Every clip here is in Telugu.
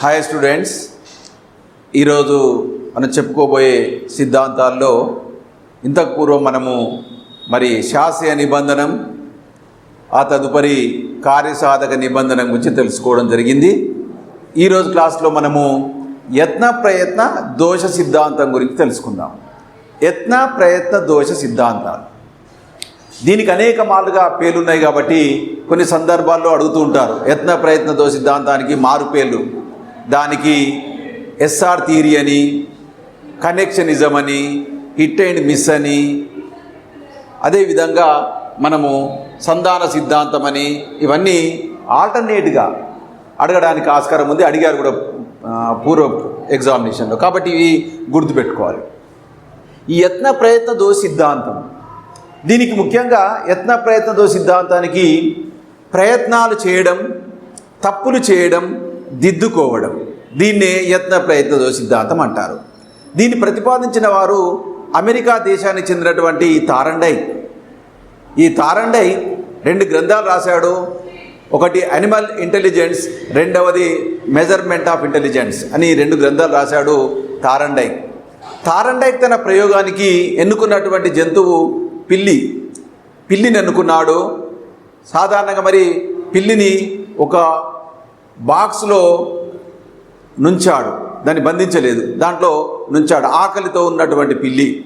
హాయ్ స్టూడెంట్స్ ఈరోజు మనం చెప్పుకోబోయే సిద్ధాంతాల్లో ఇంతకు పూర్వం మనము మరి శాస్త్రీయ నిబంధనం ఆ తదుపరి కార్యసాధక నిబంధన గురించి తెలుసుకోవడం జరిగింది. ఈరోజు క్లాస్లో మనము యత్న ప్రయత్న దోష సిద్ధాంతం గురించి తెలుసుకుందాం. యత్న ప్రయత్న దోష సిద్ధాంతాలు. దీనికి అనేక మాలుగా పేర్లున్నాయి కాబట్టి కొన్ని సందర్భాల్లో అడుగుతూ ఉంటారు. యత్న ప్రయత్న దోష సిద్ధాంతానికి మారు పేర్లు. దానికి ఎస్ఆర్ థియరీ అని కనెక్షనిజం అని హిట్ అండ్ మిస్ అని అదేవిధంగా మనము సంధాన సిద్ధాంతం అని ఇవన్నీ ఆల్టర్నేట్గా అడగడానికి ఆస్కారం ఉంది. అడిగారు కూడా పూర్వ ఎగ్జామినేషన్లో. కాబట్టి ఇవి గుర్తుపెట్టుకోవాలి. ఈ యత్న ప్రయత్న దో సిద్ధాంతం. దీనికి ముఖ్యంగా యత్న ప్రయత్న దో సిద్ధాంతానికి ప్రయత్నాలు చేయడం తప్పులు చేయడం దిద్దుకోవడం. దీన్నే యత్న ప్రయత్న సిద్ధాంతం అంటారు. దీన్ని ప్రతిపాదించిన వారు అమెరికా దేశానికి చెందినటువంటి తారండై. ఈ తారండై రెండు గ్రంథాలు రాశాడు. ఒకటి అనిమల్ ఇంటెలిజెన్స్ రెండవది మెజర్మెంట్ ఆఫ్ ఇంటెలిజెన్స్ అని రెండు గ్రంథాలు రాశాడు తారండై. తారండై తన ప్రయోగానికి ఎన్నుకున్నటువంటి జంతువు పిల్లి. పిల్లిని ఎన్నుకున్నాడు. సాధారణంగా మరి పిల్లిని ఒక బాక్స్లో నుంచాడు. దాన్ని బంధించలేదు. దాంట్లో నుంచాడు. ఆకలితో ఉన్నటువంటి పిల్లి.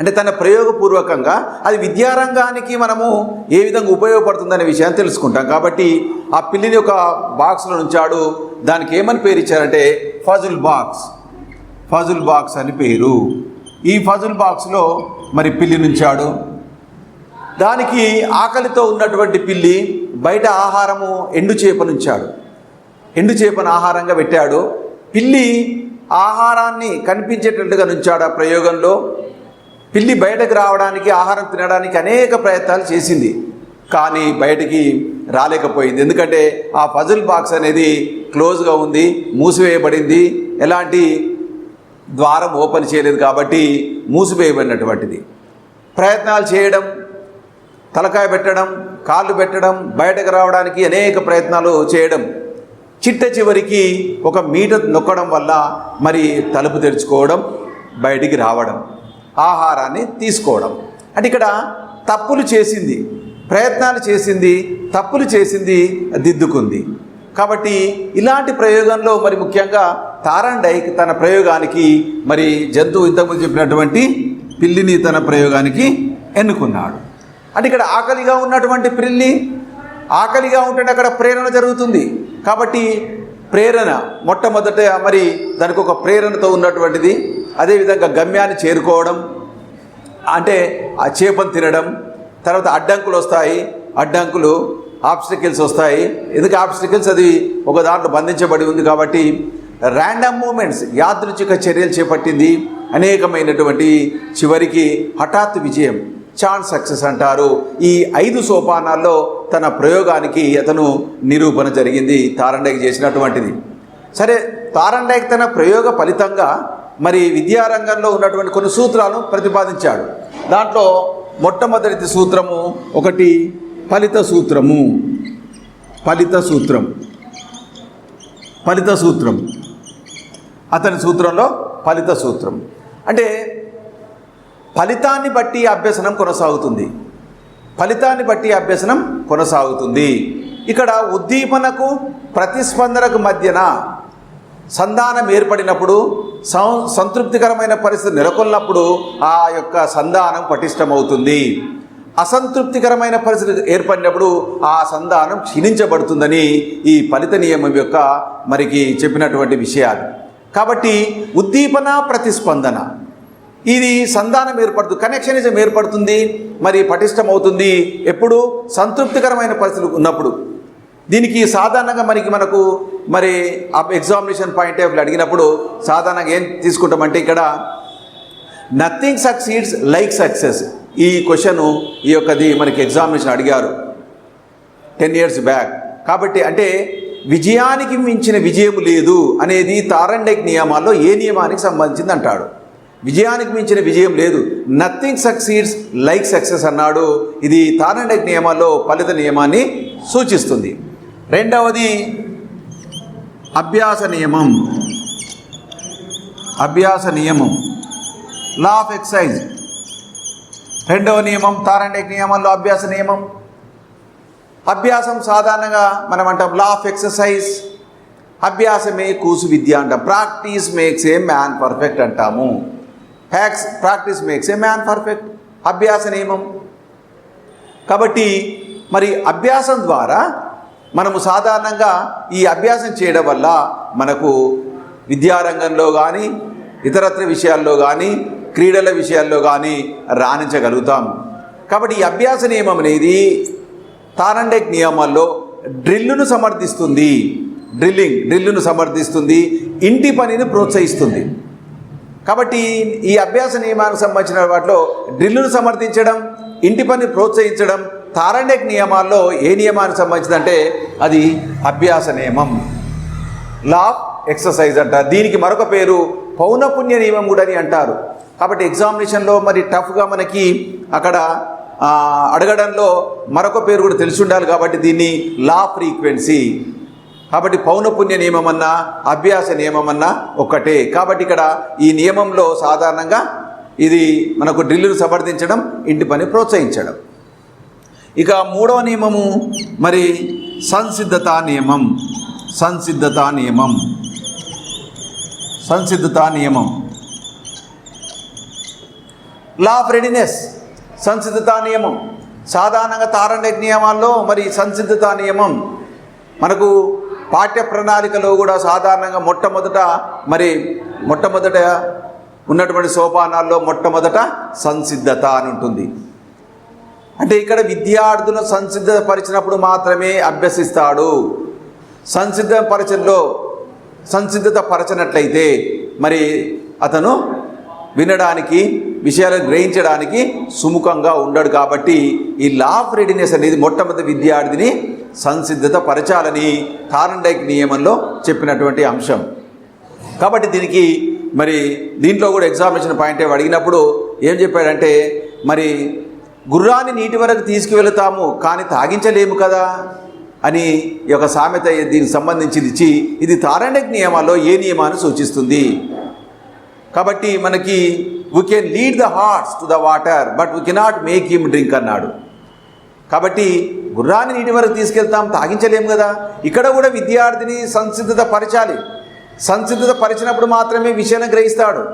అంటే తన ప్రయోగపూర్వకంగా అది విద్యారంగానికి మనము ఏ విధంగా ఉపయోగపడుతుందనే విషయాన్ని తెలుసుకుంటాం. కాబట్టి ఆ పిల్లిని ఒక బాక్స్లో ఉంచాడు దానికి ఏమని పేరు ఇచ్చారంటే ఫజుల్ బాక్స్. ఫజుల్ బాక్స్ అని పేరు. ఈ ఫజుల్ బాక్స్లో మరి పిల్లి నుంచాడు. దానికి ఆకలితో ఉన్నటువంటి పిల్లి బయట ఆహారము ఎండు చేపనుంచాడు ఎండు చేపను ఆహారంగా పెట్టాడు. పిల్లి ఆహారాన్ని కనిపించేటట్టుగా నుంచాడు ఆ ప్రయోగంలో. పిల్లి బయటకు రావడానికి ఆహారం తినడానికి అనేక ప్రయత్నాలు చేసింది. కానీ బయటికి రాలేకపోయింది. ఎందుకంటే ఆ పజిల్ బాక్స్ అనేది క్లోజ్గా ఉంది మూసివేయబడింది. ఎలాంటి ద్వారం ఓపెన్ చేయలేదు కాబట్టి మూసివేయబడినటువంటిది. ప్రయత్నాలు చేయడం తలకాయ పెట్టడం కాళ్ళు పెట్టడం బయటకు రావడానికి అనేక ప్రయత్నాలు చేయడం చిట్ట చివరికి ఒక మీటర్ నొక్కడం వల్ల మరి తలుపు తెరుచుకోవడం బయటికి రావడం ఆహారాన్ని తీసుకోవడం. అంటే ఇక్కడ తప్పులు చేసింది ప్రయత్నాలు చేసింది తప్పులు చేసింది దిద్దుకుంది. కాబట్టి ఇలాంటి ప్రయోగంలో మరి ముఖ్యంగా తారండైక్ తన ప్రయోగానికి మరి జంతువు ఇంతకుముందు చెప్పినటువంటి పిల్లిని తన ప్రయోగానికి ఎన్నుకున్నాడు. అంటే ఇక్కడ ఆకలిగా ఉన్నటువంటి పిల్లి ఆకలిగా ఉంటే అక్కడ ప్రేరణ జరుగుతుంది. కాబట్టి ప్రేరణ మొట్టమొదట మరి దానికి ఒక ప్రేరణతో ఉన్నటువంటిది అదేవిధంగా గమ్యాన్ని చేరుకోవడం అంటే ఆ చేపను తినడం తర్వాత అడ్డంకులు వస్తాయి అడ్డంకులు ఆబ్స్టికల్స్ వస్తాయి. ఎందుకు ఆబ్స్టికల్స్ అది ఒక దాంట్లో బంధించబడి ఉంది కాబట్టి ర్యాండమ్ మూమెంట్స్ యాదృచ్ఛిక చర్యలు చేపట్టింది అనేకమైనటువంటి చివరికి హఠాత్ విజయం. ఛాన్స్ సక్సెస్ అంటారు. ఈ ఐదు సోపానాల్లో తన ప్రయోగానికి అతను నిరూపణ జరిగింది తారండైకి చేసినటువంటిది. సరే తారండైకి తన ప్రయోగ ఫలితంగా మరి విద్యారంగంలో ఉన్నటువంటి కొన్ని సూత్రాలను ప్రతిపాదించాడు. దాంట్లో మొట్టమొదటి సూత్రము ఒకటి ఫలిత సూత్రము. ఫలిత సూత్రం. ఫలిత సూత్రం. అతని సూత్రంలో ఫలిత సూత్రం. అంటే ఫలితాన్ని బట్టి అభ్యసనం కొనసాగుతుంది. ఫలితాన్ని బట్టి అభ్యసనం కొనసాగుతుంది. ఇక్కడ ఉద్దీపనకు ప్రతిస్పందనకు మధ్యన సంధానం ఏర్పడినప్పుడు సం సంతృప్తికరమైన పరిస్థితి నెలకొన్నప్పుడు ఆ యొక్క సంధానం పటిష్టమవుతుంది. అసంతృప్తికరమైన పరిస్థితి ఏర్పడినప్పుడు ఆ సంధానం క్షీణించబడుతుందని ఈ ఫలిత నియమం యొక్క మరికి చెప్పినటువంటి విషయాలు. కాబట్టి ఉద్దీపన ప్రతిస్పందన. ఇది సంధానం ఏర్పడుతుంది కనెక్షనిజం ఏర్పడుతుంది మరి పటిష్టమవుతుంది. ఎప్పుడు? సంతృప్తికరమైన పరిస్థితులు ఉన్నప్పుడు. దీనికి సాధారణంగా మనకి మనకు మరి ఎగ్జామినేషన్ పాయింట్ ఆఫ్ అడిగినప్పుడు సాధారణంగా ఏం తీసుకుంటామంటే ఇక్కడ నథింగ్ సక్సీడ్స్ లైక్ సక్సెస్ ఈ క్వశ్చన్ ఈ యొక్కది మనకి ఎగ్జామినేషన్ అడిగారు. టెన్ ఇయర్స్ బ్యాక్ కాబట్టి అంటే విజయానికి మించిన విజయం లేదు అనేది తారండైక్ నియమాల్లో ఏ నియమానికి సంబంధించింది అంటాడు. విజయానికి మించిన విజయం లేదు. నథింగ్ సక్సీడ్స్ లైక్ సక్సెస్ అన్నాడు. ఇది తారండైక్ నియమాల్లో ఫలిత నియమాన్ని సూచిస్తుంది. రెండవది అభ్యాస నియమం. అభ్యాస నియమం. లా ఆఫ్ ఎక్సైజ్ రెండవ నియమం తారండేక్ నియమంలో అభ్యాస నియమం. అభ్యాసం సాధారణంగా మనం అంటాం లా ఆఫ్ ఎక్సర్సైజ్ అభ్యాసమే కూసు విద్య అంటాం. Practice makes a man perfect అంటాము. Hacks practice makes a man perfect అభ్యాస నియమం కాబట్టి మరి అభ్యాసం ద్వారా మనము సాధారణంగా ఈ అభ్యాసం చేయడం వల్ల మనకు విద్యారంగంలో కానీ ఇతరత్ర విషయాల్లో కానీ క్రీడల విషయాల్లో కానీ రాణించగలుగుతాం కాబట్టి ఈ అభ్యాస నియమం అనేది తారండెక్ నియమాల్లో డ్రిల్లును సమర్థిస్తుంది డ్రిల్లింగ్ డ్రిల్లును సమర్థిస్తుంది ఇంటి పనిని ప్రోత్సహిస్తుంది కాబట్టి ఈ అభ్యాస నియమానికి సంబంధించిన వాటిలో డ్రిల్లును సమర్థించడం ఇంటి పని ప్రోత్సహించడం తారండెక్ నియమాల్లో ఏ నియమానికి సంబంధించిందంటే అది అభ్యాస నియమం. లా ఎక్సర్సైజ్ అంటారు. దీనికి మరొక పేరు పౌనపుణ్య నియమం కూడా అని అంటారు. కాబట్టి ఎగ్జామినేషన్లో మరి టఫ్గా మనకి అక్కడ అడగడంలో మరొక పేరు కూడా తెలిసి ఉండాలి కాబట్టి దీన్ని లా ఫ్రీక్వెన్సీ కాబట్టి పౌనపుణ్య నియమం అన్నా అభ్యాస నియమం అన్నా ఒక్కటే. కాబట్టి ఇక్కడ ఈ నియమంలో సాధారణంగా ఇది మనకు డ్రిల్లును సమర్థించడం ఇంటి పని ప్రోత్సహించడం. ఇక మూడవ నియమము మరి సంసిద్ధతా నియమం. సంసిద్ధతా నియమం. సంసిద్ధతా నియమం. లా ఆఫ్ రెడీనెస్ సంసిద్ధతా నియమం. సాధారణంగా తారండెక్ నియమాల్లో మరి సంసిద్ధతా నియమం. మనకు పాఠ్య ప్రణాళికలో కూడా సాధారణంగా మొట్టమొదట మరి మొట్టమొదట ఉన్నటువంటి సోపానాల్లో మొట్టమొదట సంసిద్ధత అని ఉంటుంది. అంటే ఇక్కడ విద్యార్థులను సంసిద్ధపరిచినప్పుడు మాత్రమే అభ్యసిస్తాడు. సంసిద్ధపరచంలో సంసిద్ధత పరచనట్లయితే మరి అతను వినడానికి విషయాలను గ్రహించడానికి సుముఖంగా ఉండడు కాబట్టి ఈ లా ఆఫ్ రెడీనెస్ అనేది మొట్టమొదటి విద్యార్థిని సంసిద్ధత పరచాలని థారండైక్ నియమంలో చెప్పినటువంటి అంశం. కాబట్టి దీనికి మరి దీంట్లో కూడా ఎగ్జామినేషన్ పాయింట్ అడిగినప్పుడు ఏం చెప్పాడంటే మరి గుర్రాన్ని నీటి వరకు తీసుకువెళతాము కానీ తాగించలేము కదా అని ఈ యొక్క సామెత దీనికి సంబంధించింది ఇచ్చి ఇది తారండక్ నియమాల్లో ఏ నియమాన్ని సూచిస్తుంది? కాబట్టి మనకి we can lead the horse to the water but we cannot make him drink అన్నాడు. కాబట్టి గుర్రాన్ని నీటి వరకు తీసుకెళ్తాం తాగించలేము కదా? ఇక్కడ కూడా విద్యార్థిని సంసిద్ధత పరచాలి సంసిద్ధత పరిచినప్పుడు మాత్రమే విషయాన్ని గ్రహిస్తాడు.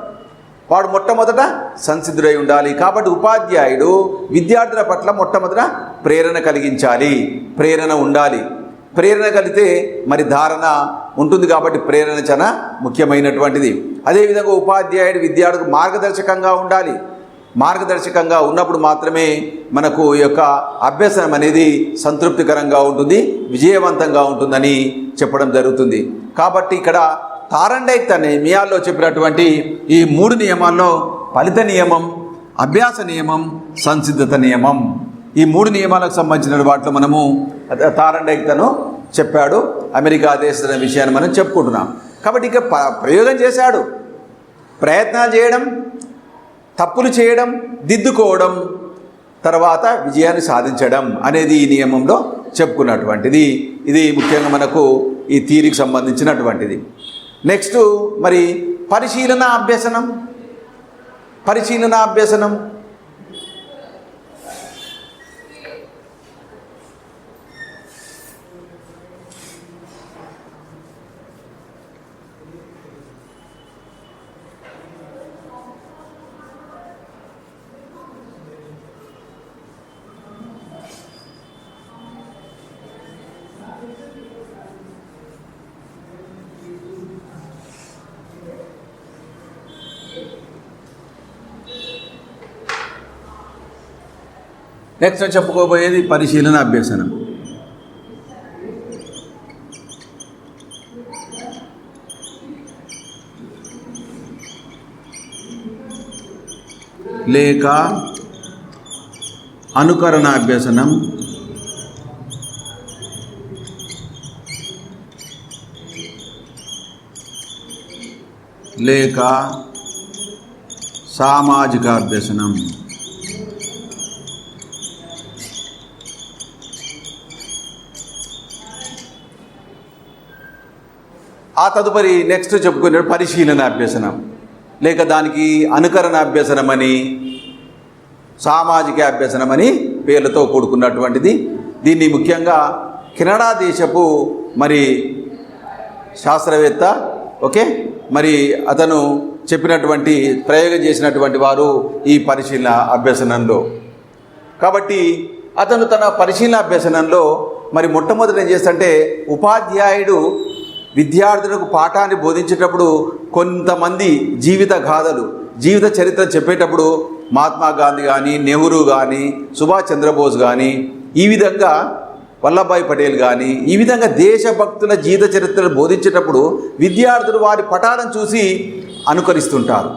వాడు మొట్టమొదట సంసిద్ధుడై ఉండాలి. కాబట్టి ఉపాధ్యాయుడు విద్యార్థుల పట్ల మొట్టమొదట ప్రేరణ కలిగించాలి. ప్రేరణ ఉండాలి. ప్రేరణ కలిగితే మరి ధారణ ఉంటుంది కాబట్టి ప్రేరణ చాలా ముఖ్యమైనటువంటిది. అదేవిధంగా ఉపాధ్యాయుడు విద్యార్థులకు మార్గదర్శకంగా ఉండాలి. మార్గదర్శకంగా ఉన్నప్పుడు మాత్రమే మనకు ఈ యొక్క అభ్యసనం అనేది సంతృప్తికరంగా ఉంటుంది విజయవంతంగా ఉంటుందని చెప్పడం జరుగుతుంది. కాబట్టి ఇక్కడ తారండైక్ అనే నియాల్లో చెప్పినటువంటి ఈ మూడు నియమాల్లో ఫలిత నియమం అభ్యాస నియమం సంసిద్ధత నియమం. ఈ మూడు నియమాలకు సంబంధించిన వాటిలో మనము తారండైక్ తను చెప్పాడు అమెరికా దేశ విషయాన్ని మనం చెప్పుకుంటున్నాం. కాబట్టి ఇక ప్రయోగం చేశాడు. ప్రయత్నాలు చేయడం తప్పులు చేయడం దిద్దుకోవడం తర్వాత విజయాన్ని సాధించడం అనేది ఈ నియమంలో చెప్పుకున్నటువంటిది. ఇది ముఖ్యంగా మనకు ఈ తీరికి సంబంధించినటువంటిది. నెక్స్ట్ మరి పరిశీలన అభ్యసనం. పరిశీలన అభ్యసనం. నెక్స్ట్ చెప్పుకోబోయేది పరిశీలన అభ్యసనం. లేక అనుకరణ అభ్యసనం. లేక సామాజిక అభ్యసనం. ఆ తదుపరి నెక్స్ట్ చెప్పుకునే పరిశీలన అభ్యసనం. లేక దానికి అనుకరణ అభ్యసనమని సామాజిక అభ్యసనమని పేర్లతో కూడుకున్నటువంటిది. దీన్ని ముఖ్యంగా కెనడా దేశపు మరి శాస్త్రవేత్త ఓకే? మరి అతను చెప్పినటువంటి ప్రయోగం చేసినటువంటి వారు ఈ పరిశీలన అభ్యసనంలో. కాబట్టి అతను తన పరిశీలన అభ్యసనంలో మరి మొట్టమొదటి ఏం చేస్తుంటే ఉపాధ్యాయుడు విద్యార్థులకు పాఠాన్ని బోధించేటప్పుడు కొంతమంది జీవిత గాథలు జీవిత చరిత్ర చెప్పేటప్పుడు మహాత్మా గాంధీ కానీ నెహ్రూ కానీ సుభాష్ చంద్రబోస్ కానీ ఈ విధంగా వల్లభాయ్ పటేల్ కానీ ఈ విధంగా దేశభక్తుల జీవిత చరిత్రను బోధించేటప్పుడు విద్యార్థులు వారి పటాలను చూసి అనుకరిస్తుంటారు.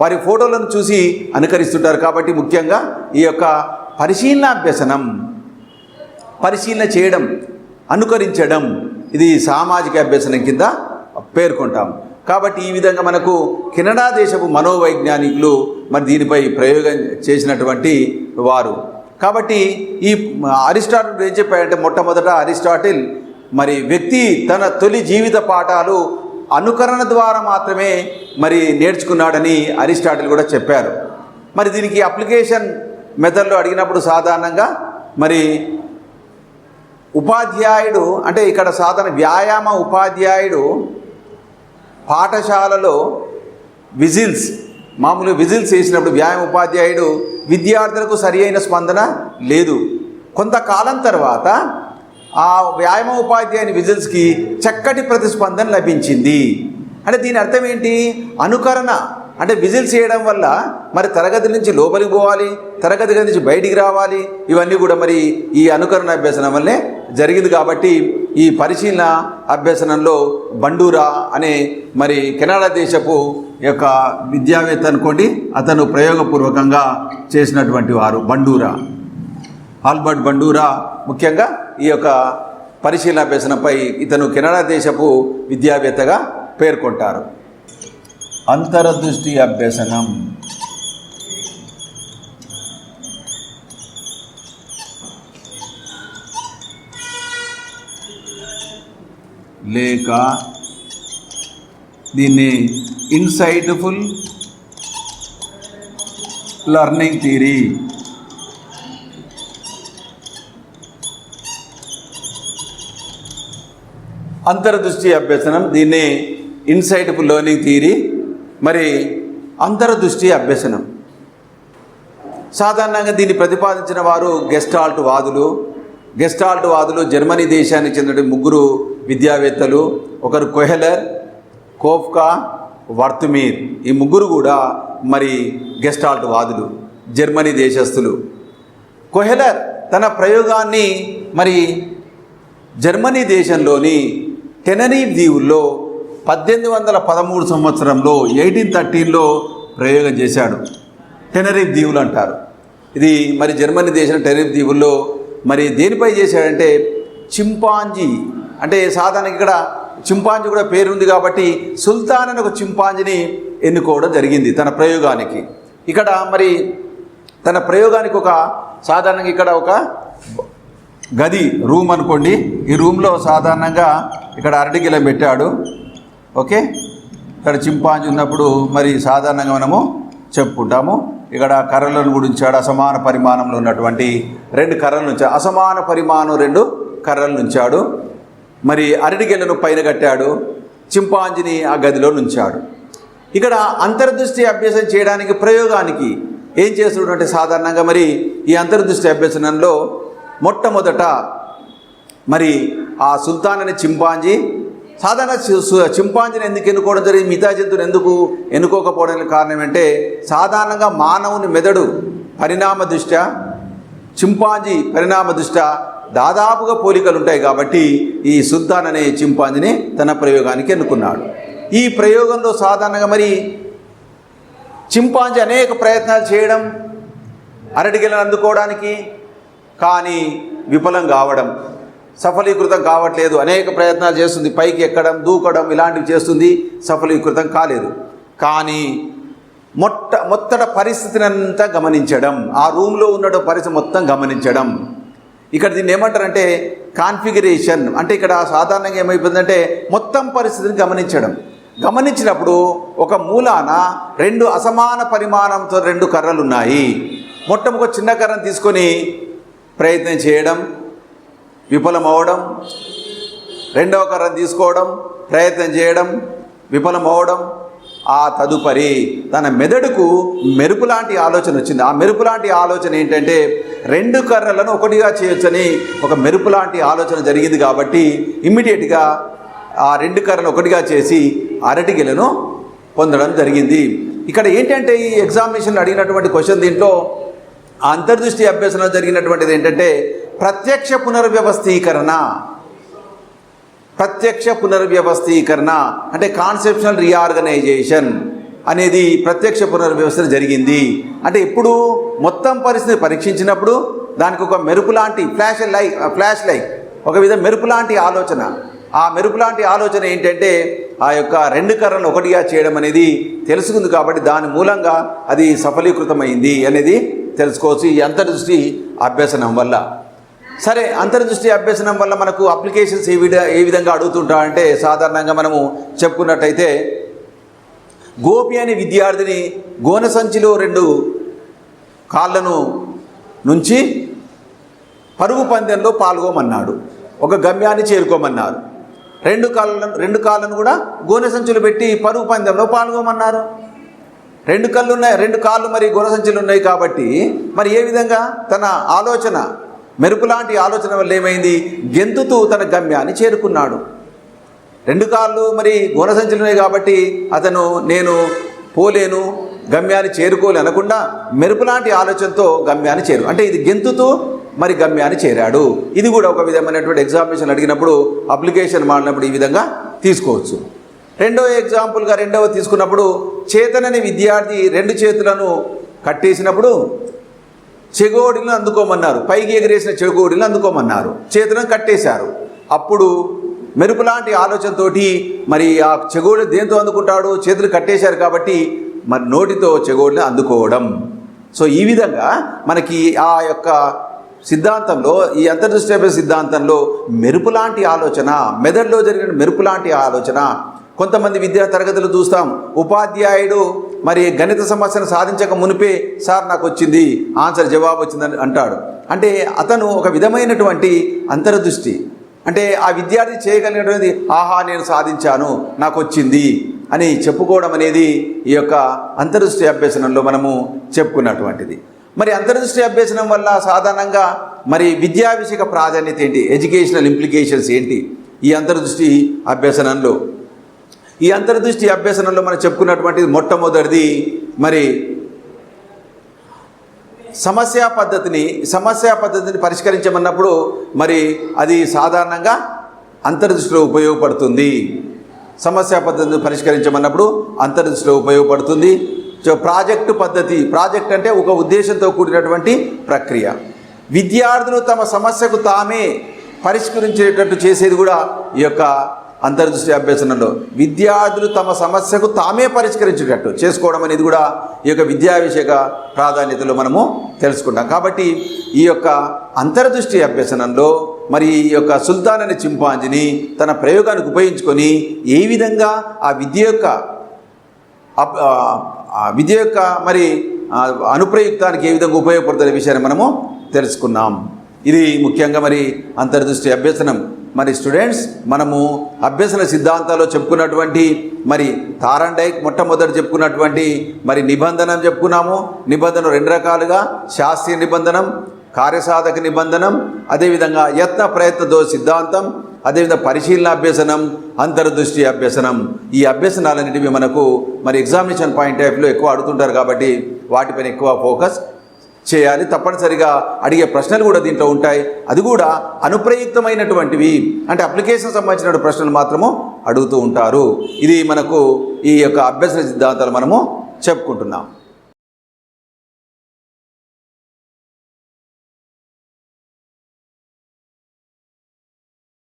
వారి ఫోటోలను చూసి అనుకరిస్తుంటారు. కాబట్టి ముఖ్యంగా ఈ యొక్క పరిశీలనాభ్యసనం పరిశీలన చేయడం అనుకరించడం ఇది సామాజిక అభ్యసనం కింద పేర్కొంటాం. కాబట్టి ఈ విధంగా మనకు కెనడా దేశపు మనోవైజ్ఞానికులు మరి దీనిపై ప్రయోగం చేసినటువంటి వారు. కాబట్టి ఈ అరిస్టాటిల్ ఏం చెప్పాడంటే మొట్టమొదట అరిస్టాటిల్ మరి వ్యక్తి తన తొలి జీవిత పాఠాలు అనుకరణ ద్వారా మాత్రమే మరి నేర్చుకున్నాడని అరిస్టాటిల్ కూడా చెప్పారు. మరి దీనికి అప్లికేషన్ మెథడ్లో అడిగినప్పుడు సాధారణంగా మరి ఉపాధ్యాయుడు అంటే ఇక్కడ సాధారణ వ్యాయామ ఉపాధ్యాయుడు పాఠశాలలో విజిల్స్ మామూలు విజిల్స్ వేసినప్పుడు వ్యాయామ ఉపాధ్యాయుడు విద్యార్థులకు సరి అయిన స్పందన లేదు. కొంతకాలం తర్వాత ఆ వ్యాయామ ఉపాధ్యాయుని విజిల్స్కి చక్కటి ప్రతిస్పందన లభించింది. అంటే దీని అర్థం ఏంటి? అనుకరణ. అంటే విజిల్స్ చేయడం వల్ల మరి తరగతి నుంచి లోపలికి పోవాలి తరగతి గది నుంచి బయటికి రావాలి ఇవన్నీ కూడా మరి ఈ అనుకరణ అభ్యసనం వల్లే జరిగింది కాబట్టి ఈ పరిశీలన అభ్యసనంలో బండూరా అనే మరి కెనడా దేశపు యొక్క విద్యావేత్త అనుకోండి అతను ప్రయోగపూర్వకంగా చేసినటువంటి వారు బండూరా. ఆల్బర్ట్ బండూరా ముఖ్యంగా ఈ యొక్క పరిశీలన అభ్యసనంపై ఇతను కెనడా దేశపు విద్యావేత్తగా పేర్కొంటారు. అంతర్దృష్టి అభ్యసనం. లేక దీన్ని ఇన్సైట్ఫుల్ లర్నింగ్ థీరీ అంతర్దృష్టి అభ్యసనం దీన్ని ఇన్సైట్ఫుల్ లెర్నింగ్ థీరీ మరి అంతర్దృష్టి అభ్యసనం. సాధారణంగా దీన్ని ప్రతిపాదించిన వారు గెస్టాల్ట్ వాదులు. గెస్టాల్ట్ వాదులు జర్మనీ దేశానికి చెందిన ముగ్గురు విద్యావేత్తలు. ఒకరు కొహెలర్ కోఫ్కా వర్తుమీర్ ఈ ముగ్గురు కూడా మరి గెస్టాల్ట్ వాదులు జర్మనీ దేశస్థులు. కొహెలర్ తన ప్రయోగాన్ని మరి జర్మనీ దేశంలోని టెనరీఫ్ దీవుల్లో పద్దెనిమిది వందల పదమూడు సంవత్సరంలో ఎయిటీన్ థర్టీన్లో ప్రయోగం చేశాడు. టెనరీఫ్ దీవులు అంటారు. ఇది మరి జర్మనీ దేశం టెనరీఫ్ దీవుల్లో మరి దేనిపై చేశాడంటే చింపాంజీ. అంటే సాధారణంగా ఇక్కడ చింపాంజీ కూడా పేరుంది కాబట్టి సుల్తాన్ అని ఒక చింపాంజీని ఎన్నుకోవడం జరిగింది తన ప్రయోగానికి. ఇక్కడ మరి తన ప్రయోగానికి ఒక సాధారణంగా ఇక్కడ ఒక గది రూమ్ అనుకోండి. ఈ రూమ్లో సాధారణంగా ఇక్కడ అరటికిలం పెట్టాడు. ఓకే? ఇక్కడ చింపాంజీ ఉన్నప్పుడు మరి సాధారణంగా మనము చెప్పుకుంటాము. ఇక్కడ కర్రలను కూడా ఉంచాడు అసమాన పరిమాణంలో ఉన్నటువంటి రెండు కర్రలు ఉంచాడు. అసమాన పరిమాణం రెండు కర్రలు ఉంచాడు. మరి అరటిగెలను పైన కట్టాడు. చింపాంజీని ఆ గదిలో నుంచాడు. ఇక్కడ అంతర్దృష్టి అభ్యాసం చేయడానికి ప్రయోగానికి ఏం చేస్తున్నటువంటి సాధారణంగా మరి ఈ అంతర్దృష్టి అభ్యసనంలో మొట్టమొదట మరి ఆ సుల్తాన్ అనే చింపాంజీ సాధారణ చింపాంజీని ఎందుకు ఎన్నుకోవడం జరిగింది మిగతా జంతువుని ఎందుకు ఎన్నుకోకపోవడానికి కారణం అంటే సాధారణంగా మానవుని మెదడు పరిణామ దృష్ట్యా చింపాంజీ పరిణామ దృష్ట్యా దాదాపుగా పోలికలు ఉంటాయి కాబట్టి ఈ సుల్తాన్ అనే చింపాంజీని తన ప్రయోగానికి ఎన్నుకున్నాడు. ఈ ప్రయోగంలో సాధారణంగా మరి చింపాంజీ అనేక ప్రయత్నాలు చేయడం అరటిగెలను అందుకోవడానికి కానీ విఫలం కావడం సఫలీకృతం కావట్లేదు. అనేక ప్రయత్నాలు చేస్తుంది. పైకి ఎక్కడం దూకడం ఇలాంటివి చేస్తుంది. సఫలీకృతం కాలేదు. కానీ మొట్ట మొత్తట పరిస్థితిని అంతా గమనించడం ఆ రూమ్లో ఉన్న పరిస్థితి మొత్తం గమనించడం. ఇక్కడ దీన్ని ఏమంటారంటే కాన్ఫిగరేషన్. అంటే ఇక్కడ సాధారణంగా ఏమైపోతుందంటే మొత్తం పరిస్థితిని గమనించడం. గమనించినప్పుడు ఒక మూలాన రెండు అసమాన పరిమాణంతో రెండు కర్రలు ఉన్నాయి. మొట్టమొక చిన్న కర్రను తీసుకొని ప్రయత్నం చేయడం విఫలమవడం రెండవ కర్రను తీసుకోవడం ప్రయత్నం చేయడం విఫలమవడం ఆ తదుపరి. తన మెదడుకు మెరుపు లాంటి ఆలోచన వచ్చింది. ఆ మెరుపు లాంటి ఆలోచన ఏంటంటే రెండు కర్రలను ఒకటిగా చేయొచ్చని ఒక మెరుపు లాంటి ఆలోచన జరిగింది కాబట్టి ఇమ్మీడియట్గా ఆ రెండు కర్రలు ఒకటిగా చేసి అరటిగెలను పొందడం జరిగింది. ఇక్కడ ఏంటంటే ఈ ఎగ్జామినేషన్ అడిగినటువంటి క్వశ్చన్ దీంట్లో ఆ అంతర్దృష్టి అభ్యసనంలో జరిగినటువంటిది ఏంటంటే ప్రత్యక్ష పునర్వ్యవస్థీకరణ. ప్రత్యక్ష పునర్వ్యవస్థీకరణ. అంటే కాన్సెప్షనల్ రీఆర్గనైజేషన్ అనేది ప్రత్యక్ష పునర్వ్యవస్థ జరిగింది. అంటే ఇప్పుడు మొత్తం పరిస్థితి పరీక్షించినప్పుడు దానికి ఒక మెరుపు లాంటి ఫ్లాష్ లై ఫ్లాష్ లైట్ ఒక విధ మెరుపు లాంటి ఆలోచన. ఆ మెరుపు లాంటి ఆలోచన ఏంటంటే ఆ యొక్క రెండు కర్రలు ఒకటిగా చేయడం అనేది తెలుసుకుంది కాబట్టి దాని మూలంగా అది సఫలీకృతమైంది అనేది తెలుసుకోవచ్చు. ఈ అంతర్దృష్టి అభ్యసనం వల్ల. సరే అంతర్దృష్టి అభ్యసనం వల్ల మనకు అప్లికేషన్స్ ఏ విధ ఏ విధంగా అడుగుతుంటా అంటే సాధారణంగా మనము చెప్పుకున్నట్టయితే గోపి అనే విద్యార్థిని గోన సంచిలో రెండు కాళ్ళను నుంచి పరుగు పందెంలో పాల్గొమన్నాడు. ఒక గమ్యాన్ని చేరుకోమన్నారు. రెండు కాళ్ళను రెండు కాళ్ళను కూడా గోనె సంచులు పెట్టి పరుగు పందెంలో పాల్గొమన్నారు. రెండు కళ్ళు ఉన్నాయి రెండు కాళ్ళు మరి గోనె సంచులు ఉన్నాయి కాబట్టి మరి ఏ విధంగా తన ఆలోచన మెరుపు లాంటి ఆలోచన వల్ల ఏమైంది? గెంతుతూ తన గమ్యాన్ని చేరుకున్నాడు. రెండు కాళ్ళు మరి గోనె కాబట్టి అతను నేను పోలేను గమ్యాన్ని చేరుకోలే అనకుండా మెరుపు లాంటి ఆలోచనతో గమ్యాన్ని చేరు అంటే ఇది గెంతుతూ మరి గమ్యాన్ని చేరాడు. ఇది కూడా ఒక విధమైనటువంటి ఎగ్జామినేషన్ అడిగినప్పుడు అప్లికేషన్ మాడినప్పుడు ఈ విధంగా తీసుకోవచ్చు. రెండవ ఎగ్జాంపుల్గా రెండవ తీసుకున్నప్పుడు చేతనని విద్యార్థి రెండు చేతులను కట్టేసినప్పుడు చెగోడిలను అందుకోమన్నారు. పైకి ఎగిరేసిన చెగోడిలను అందుకోమన్నారు. చేతులను కట్టేశారు. అప్పుడు మెరుపు లాంటి ఆలోచనతోటి మరి ఆ చెగోడి దేంతో అందుకుంటాడు? చేతులు కట్టేశారు కాబట్టి మరి నోటితో చెగోడిని అందుకోవడం. సో ఈ విధంగా మనకి ఆ యొక్క సిద్ధాంతంలో ఈ అంతర్దృష్టి సిద్ధాంతంలో మెరుపు లాంటి ఆలోచన మెదడులో జరిగిన మెరుపు లాంటి ఆలోచన కొంతమంది విద్యా తరగతులు చూస్తాం. ఉపాధ్యాయుడు మరి గణిత సమస్యను సాధించక మునిపే సార్ నాకు వచ్చింది. ఆన్సర్ జవాబు వచ్చిందని అంటాడు. అంటే అతను ఒక విధమైనటువంటి అంతర్దృష్టి. అంటే ఆ విద్యార్థి చేయగలిగినటువంటి ఆహా నేను సాధించాను నాకు వచ్చింది అని చెప్పుకోవడం అనేది ఈ యొక్క అంతర్దృష్టి అభ్యసనంలో మనము చెప్పుకున్నటువంటిది. మరి అంతర్దృష్టి అభ్యసనం వల్ల సాధారణంగా మరి విద్యా విషయక ప్రాధాన్యత ఏంటి? ఎడ్యుకేషనల్ ఇంప్లికేషన్స్ ఏంటి? ఈ అంతర్దృష్టి అభ్యసనంలో. ఈ అంతర్దృష్టి అభ్యసనంలో మనం చెప్పుకున్నటువంటిది మొట్టమొదటిది మరి సమస్య పద్ధతిని సమస్య పద్ధతిని పరిష్కరించమన్నప్పుడు మరి అది సాధారణంగా అంతర్దృష్టిలో ఉపయోగపడుతుంది. సమస్య పద్ధతిని పరిష్కరించమన్నప్పుడు అంతర్దృష్టిలో ఉపయోగపడుతుంది. సో ప్రాజెక్టు పద్ధతి ప్రాజెక్ట్ అంటే ఒక ఉద్దేశంతో కూడినటువంటి ప్రక్రియ. విద్యార్థులు తమ సమస్యకు తామే పరిష్కరించేటట్టు చేసేది కూడా ఈ యొక్క అంతర్దృష్టి అభ్యసనంలో. విద్యార్థులు తమ సమస్యకు తామే పరిష్కరించేటట్టు చేసుకోవడం అనేది కూడా ఈ యొక్క విద్యా విషయక ప్రాధాన్యతలో మనము తెలుసుకుంటాం. కాబట్టి ఈ యొక్క అంతర్దృష్టి అభ్యసనంలో మరి ఈ యొక్క సుల్తాన్ అనే చింపాంజిని తన ప్రయోగానికి ఉపయోగించుకొని ఏ విధంగా ఆ విద్య యొక్క విద్య యొక్క మరి అనుప్రయుక్తానికి ఏ విధంగా ఉపయోగపడుతున్న విషయాన్ని మనము తెలుసుకున్నాం. ఇది ముఖ్యంగా మరి అంతర్దృష్టి అభ్యసనం. మరి స్టూడెంట్స్ మనము అభ్యసన సిద్ధాంతాల్లో చెప్పుకున్నటువంటి మరి తారండైక్ మొట్టమొదటి చెప్పుకున్నటువంటి మరి నిబంధనం చెప్పుకున్నాము. నిబంధన రెండు రకాలుగా శాస్త్రీయ నిబంధనం కార్యసాధక నిబంధనం అదేవిధంగా యత్న ప్రయత్నతో సిద్ధాంతం అదేవిధంగా పరిశీలన అభ్యసనం అంతర్దృష్టి అభ్యసనం. ఈ అభ్యసనాలన్నిటివి మనకు మరి ఎగ్జామినేషన్ పాయింట్ ఆఫ్ వ్యూలో ఎక్కువ అడుగుతుంటారు కాబట్టి వాటిపైన ఎక్కువ ఫోకస్ చేయాలి. తప్పనిసరిగా అడిగే ప్రశ్నలు కూడా దీంట్లో ఉంటాయి. అది కూడా అనుప్రయుక్తమైనటువంటివి. అంటే అప్లికేషన్ సంబంధించిన ప్రశ్నలు మాత్రము అడుగుతూ ఉంటారు. ఇది మనకు ఈ యొక్క అభ్యసన సిద్ధాంతాలు మనము చెప్పుకుంటున్నాం.